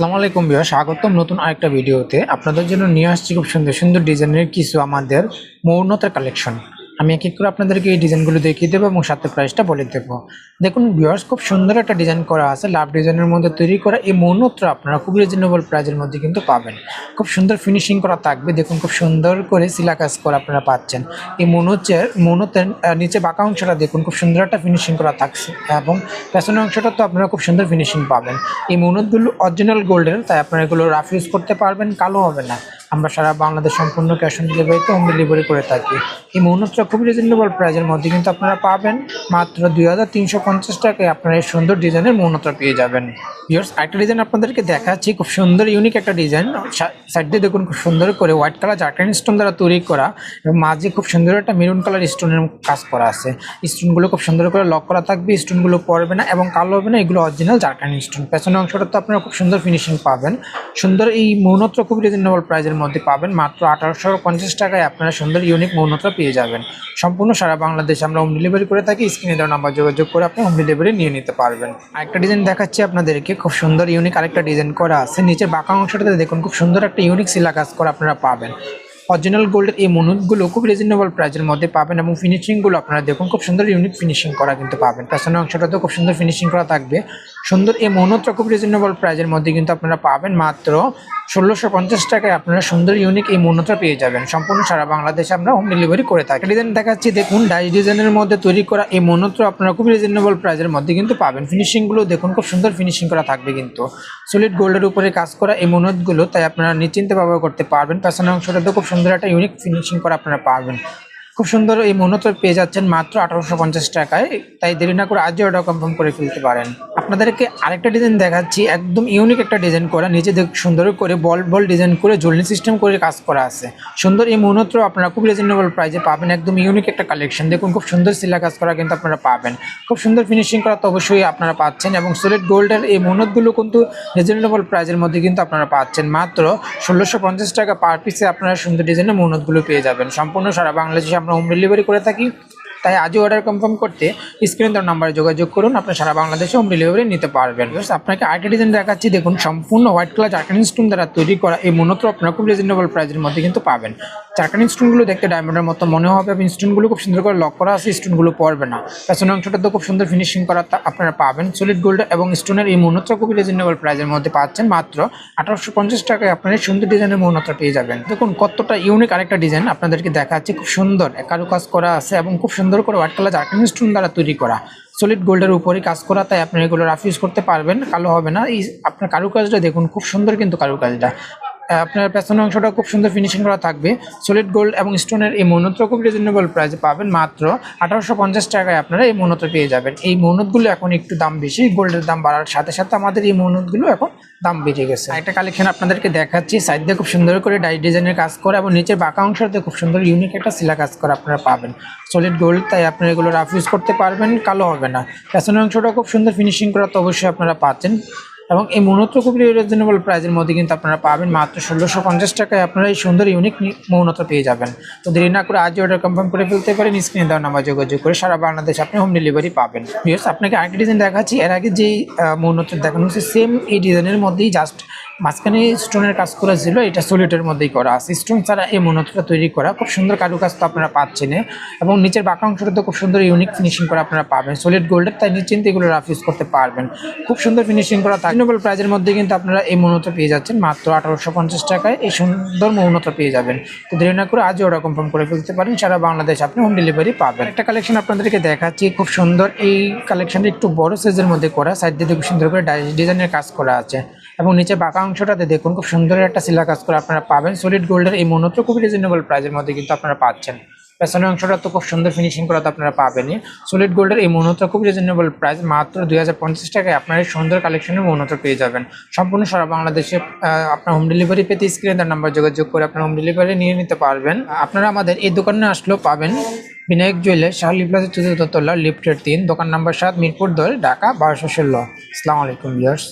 আসসালামু আলাইকুম বিয়া স্বাগতম নতুন আরেকটা ভিডিওতে। আপনাদের জন্য নিয়ে আসছি খুব সুন্দর সুন্দর ডিজাইনের কিছু আমাদের মৌনতার কালেকশন আমি এক এক করে আপনাদেরকে এই ডিজাইনগুলো দেখিয়ে দেবো এবং সাথে প্রাইসটা বলে দেবো। দেখুন ভিউয়ার্স খুব সুন্দর একটা ডিজাইন করা আছে। লাভ ডিজাইনের মধ্যে তৈরি করা এই মৌনত্র আপনারা খুব রিজনেবল প্রাইজের মধ্যে কিন্তু পাবেন। খুব সুন্দর ফিনিশিং করা থাকবে। দেখুন, খুব সুন্দর করে সিলা কাজ করা আপনারা পাচ্ছেন। এই মনোচের মনোতের নিচে বাঁকা অংশটা দেখুন, খুব সুন্দর একটা ফিনিশিং করা থাকছে এবং পেছনের অংশটা তো আপনারা খুব সুন্দর ফিনিশিং পাবেন। এই মনোতগুলো অরিজিনাল গোল্ডের তাই আপনারা এগুলো রাফ ইউজ করতে পারবেন, কালো হবে না। আমরা সারা বাংলাদেশ সম্পূর্ণ ক্যাশ অন ডেলিভারিতে হোম ডেলিভারি করে থাকি। এই মৌনত্রা খুব রিজনেবল প্রাইজের মধ্যে কিন্তু আপনারা পাবেন। মাত্র দুই হাজার তিনশো পঞ্চাশ টাকায় আপনারা এই সুন্দর ডিজাইনের মৌনত্রা পেয়ে যাবেন। ইয়ার্স একটা ডিজাইন আপনাদেরকে দেখাচ্ছি, খুব সুন্দর ইউনিক একটা ডিজাইন সাইড দিয়ে দেখুন, খুব সুন্দর করে হোয়াইট কালার জার্কান স্টোন দ্বারা তৈরি করা এবং মাঝে খুব সুন্দর একটা মেরুন কালার স্টোনের কাজ করা আছে। স্টোনগুলো খুব সুন্দর করে লক করা থাকবে স্টোনগুলো পড়বে না এবং কালো হবে না, এগুলো অরিজিনাল জার্কান স্টোন পেছনের অংশটা তো আপনারা খুব সুন্দর ফিনিশিং পাবেন। সুন্দর এই মৌনত্র খুব রিজনেবল প্রাইজের মধ্যে পাবেন। মাত্র আঠারোশো পঞ্চাশ টাকায় আপনারা সুন্দর ইউনিক মৌনত্র পেয়ে যাবেন। সম্পূর্ণ সারা বাংলাদেশে আমরা হোম ডেলিভারি করে থাকি স্ক্রিনে দেওয়া নাম্বার যোগাযোগ করে আপনি হোম ডেলিভারি নিয়ে নিতে পারবেন। আরেকটা ডিজাইন দেখাচ্ছি আপনাদেরকে, খুব সুন্দর ইউনিক আরেকটা ডিজাইন করা আছে। নিচের বাঁকা অংশটাতে দেখুন, খুব সুন্দর একটা ইউনিক সিলা কাজ করা আপনারা পাবেন। অরিজিনাল গোল্ডের এই মনুতগুলো খুব রিজনেবল প্রাইসের মধ্যে পাবেন এবং ফিনিশিংগুলো আপনারা দেখুন, খুব সুন্দর ইউনিক ফিনিশিং করা কিন্তু পাবেন। পেছনের অংশটাতেও খুব সুন্দর ফিনিশিং করা থাকবে। সুন্দর এই মনুতটা খুব রিজনেবল প্রাইসের মধ্যে কিন্তু আপনারা পাবেন মাত্র ষোলোশো পঞ্চাশ টাকায় আপনারা সুন্দর ইউনিক এই মনুটা পেয়ে যাবেন। সম্পূর্ণ সারা বাংলাদেশে আমরা হোম ডেলিভারি করে থাকি। ডিজাইন দেখাচ্ছি, দেখুন ডাইস ডিজাইনের মধ্যে তৈরি করা এই মনুত্র আপনারা খুব রিজনেবল প্রাইসের মধ্যে কিন্তু পাবেন। ফিনিশিংগুলো দেখুন, খুব সুন্দর ফিনিশিং করা থাকবে কিন্তু। সলিড গোল্ডের উপরে কাজ করা এই মনুতগুলো তাই আপনারা নিশ্চিন্তে ব্যবহার করতে পারবেন। পেছনের অংশটাতে খুব সুন্দর একটা ইউনিক ফিনিশিং করা আপনারা পাবেন। খুব সুন্দর এই মনোত্র পেয়ে যাচ্ছেন মাত্র আঠারোশো পঞ্চাশ টাকায়, তাই দেরি না করে আজই অর্ডার কনফার্ম করে ফেলতে পারেন। আপনাদেরকে আরেকটা ডিজাইন দেখাচ্ছি, একদম ইউনিক একটা ডিজাইন করা, নিচে সুন্দর করে বল বল ডিজাইন করে জলনি সিস্টেম করে কাজ করা আছে। সুন্দর এই মনোত্র আপনারা খুব রিজনেবল প্রাইসে পাবেন, একদম ইউনিক একটা কালেকশন দেখুন, খুব সুন্দর সিলা কাজ করা কিন্তু আপনারা পাবেন। খুব সুন্দর ফিনিশিং করা তো অবশ্যই আপনারা পাচ্ছেন এবং সলিড গোল্ডের এই মনোতগুলো কিন্তু রিজনেবল প্রাইসের মধ্যে কিন্তু আপনারা পাচ্ছেন। মাত্র ষোলোশো টাকা পার পিসে আপনারা সুন্দর ডিজাইনের মনোতগুলো পেয়ে যাবেন। সম্পূর্ণ সারা বাংলাদেশে আমরা হোম ডেলিভারি করে থাকি। তাই আজই অর্ডার কনফার্ম করতে স্ক্রিন দেওয়ার নাম্বারে যোগাযোগ করুন। আপনার সারা বাংলাদেশে হোম ডেলিভারি নিতে পারবেন। আপনাকে আরেকটা ডিজাইন দেখাচ্ছি। দেখুন, সম্পূর্ণ হোয়াইট কালার চারকানি স্টোন দ্বারা তৈরি করা এই মনোত্র আপনারা খুব রিজনেবল প্রাইসের মধ্যে কিন্তু পাবেন। চারকানি স্টোনগুলো দেখতে ডায়মন্ডের মতো মনে হবে এবং স্টোনগুলো খুব সুন্দর করে লক করা আছে স্টোনগুলো পড়বে না। পেছনের অংশটা তো খুব সুন্দর ফিনিশিং করা আপনারা পাবেন। সলিড গোল্ড এবং স্টোনের এই মনোত্র খুবই রিজনেবল প্রাইসের মধ্যে পাচ্ছেন। মাত্র আঠারোশো পঞ্চাশ টাকায় আপনারা সুন্দর ডিজাইনের মনোত্র পেয়ে যাবেন। দেখুন, কতটা ইউনিক আরেকটা ডিজাইন আপনাদেরকে দেখাচ্ছি। খুব সুন্দর, কারুকাজ করা আছে এবং খুব সুন্দর করে হোয়াইট কালার জার্কানি স্টোন দ্বারা তৈরি করা। সলিড গোল্ডের উপরে কাজ করা, তাই আপনি এগুলো রাফ ইউজ করতে পারবেন, কালো হবে না। এই আপনার কারুকাজটা দেখুন, খুব সুন্দর কিন্তু কারুকাজটা। আপনার পেছনের অংশটা খুব সুন্দর ফিনিশিং করা থাকবে। সলিড গোল্ড এবং স্টোনের এই মৌনত্র খুব রিজনেবল প্রাইসে পাবেন। মাত্র আঠারোশো পঞ্চাশ টাকায় আপনারা এই মৌনত্র পেয়ে যাবেন। এই মৌনতগুলো এখন একটু দাম বেশি গোল্ডের দাম বাড়ার সাথে সাথে আমাদের এই মৌনতগুলো এখন দাম বেড়ে গেছে। একটা কালেকশন আপনাদেরকে দেখাচ্ছি সাইড দিয়ে খুব সুন্দর করে ডাই ডিজাইনের কাজ করে এবং নিচের বাঁকা অংশতে খুব সুন্দর ইউনিক একটা সিলা কাজ করে আপনারা পাবেন। সলিড গোল্ড তাই আপনারা এগুলো রাফ ইউজ করতে পারবেন, কালো হবে না। পেছনের অংশটা খুব সুন্দর ফিনিশিং করা তো অবশ্যই আপনারা পাচ্ছেন। এবং এই মৌনত্র খুবই রিজনেবল প্রাইজের মধ্যে কিন্তু আপনারা পাবেন মাত্র ষোলোশো পঞ্চাশ টাকায় আপনারা এই সুন্দর ইউনিক মৌনত্র পেয়ে যাবেন। তো দেরি না করে আজ অর্ডার কনফার্ম করে ফেলতে পারেন স্ক্রিনে দেওয়ার নাম্বার যোগাযোগ করে সারা বাংলাদেশ আপনি হোম ডেলিভারি পাবেন। বিকজ আপনাকে আরেকটি ডিজাইন দেখাচ্ছি, এর আগে যেই মৌনত্র দেখানো হচ্ছে সেম এই ডিজাইনের মধ্যেই জাস্ট মাঝখানে স্টোনের কাজ করা ছিল, এটা সলিটের মধ্যেই করা আছে। স্টোন ছাড়া এই মনোত্রটা তৈরি করা খুব সুন্দর কারুকাজ তো আপনারা পাচ্ছেন এবং নিচের বাঁকা অংশটা তো খুব সুন্দর ইউনিক ফিনিশিং করা আপনারা পাবেন। সলিড গোল্ডের তাই নিশ্চিন্তে এগুলো রাফ ইউজ করতে পারবেন। খুব সুন্দর ফিনিশিং করা রিজনেবল প্রাইজের মধ্যে কিন্তু আপনারা এই মৌনত্র পেয়ে যাচ্ছেন, মাত্র আঠারোশো পঞ্চাশ টাকায়। এই সুন্দর মৌনত্র পেয়ে যাবেন। তো দেরি না করে আজও অর্ডার কনফার্ম করে ফেলতে পারেন, সারা বাংলাদেশ আপনি হোম ডেলিভারি পাবেন। একটা কালেকশন আপনাদেরকে দেখাচ্ছি, খুব সুন্দর। এই কালেকশনটা একটু বড় সাইজের মধ্যে করা সাইড দিয়ে খুব সুন্দর করে ডিজাইনের কাজ করা আছে। এবং নিচে বাঁকা অংশটাতে দেখুন, খুব সুন্দর একটা সিলা কাজ করে আপনারা পাবেন। সলিড গোল্ডের এই মনোত্র খুবই রিজনেবল প্রাইসের মধ্যে কিন্তু আপনারা পাচ্ছেন। পেছনের অংশটা তো খুব সুন্দর ফিনিশিং করা তো আপনারা পাবেনই। সলিড গোল্ডের এই মনোত্র খুব রিজনেবল প্রাইস মাত্র দুই হাজার পঞ্চাশ টাকায় আপনার এই সুন্দর কালেকশনের মনোত্র পেয়ে যাবেন। সম্পূর্ণ সারা বাংলাদেশে আপনার হোম ডেলিভারি পেতে স্ক্রিনে তার নাম্বার যোগাযোগ করে আপনার হোম ডেলিভারি নিয়ে নিতে পারবেন। আপনারা আমাদের এই দোকানে আসলেও পাবেন বিনায়ক জুয়েলার্স শাহলি প্লাজা চতুর্থ তলা লিফটের তিন, দোকান নাম্বার সাত, মিরপুর দল, ঢাকা, বারোশো ষোলো। আসসালামু আলাইকুম ভিউয়ার্স